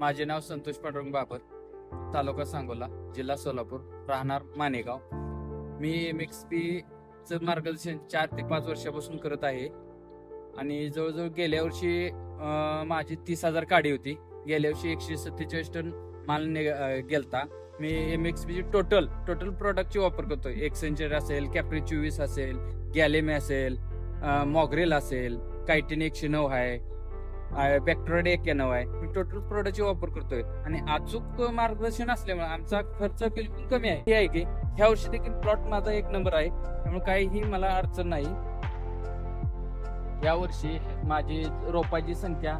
माझे नाव संतोष पांडुरंग बाबर. तालुका सांगोला जिल्हा सोलापूर. राहणार मानेगाव. मी एम एक्स चं मार्गदर्शन चार ते पाच वर्षापासून करत आहे. आणि जवळजवळ गेल्या वर्षी माझी तीस हजार काडी होती. गेल्या वर्षी एकशे सत्तेचाळीस टन माल निघ- गेलता. मी एम एक्स पीची टोटल टोटल प्रोडक्टची वापर करतो एक्सेंचर असेल कॅप्री चोवीस असेल गॅलेमे असेल मॉग्रेल असेल कायटिन एकशे नऊ आहे. बॅक्टेरिया एक नाव आहे. मी टोटल प्रोडक्टचे वापर करतोय. आणि अचूक मार्गदर्शन असल्यामुळे आमचा खर्च बिलकुल कमी आहे? हे आहे की ह्या वर्षी देखील प्लॉट माझा एक नंबर आहे. त्यामुळे काहीही मला अडचण नाही. या वर्षी माझी रोपाची संख्या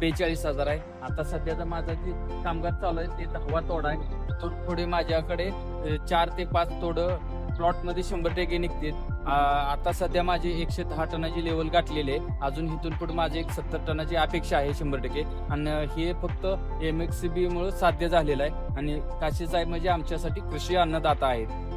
बेचाळीस हजार आहे. आता सध्याचा माझा जे कामगार चालू आहे ते दहावा तोडा आहे. पुढे माझ्याकडे चार ते पाच तोड प्लॉटमध्ये शंभर टक्के निघते आता सध्या माझे एकशे दहा टनाची लेवल गाठलेले अजून इथून पुढे माझे एक सत्तर टनाची अपेक्षा आहे शंभर टक्के. आणि हे फक्त एम एक्स बी मुळे साध्य झालेलं आहे. आणि काशी साहेब म्हणजे आमच्यासाठी कृषी अन्नदाता आहेत.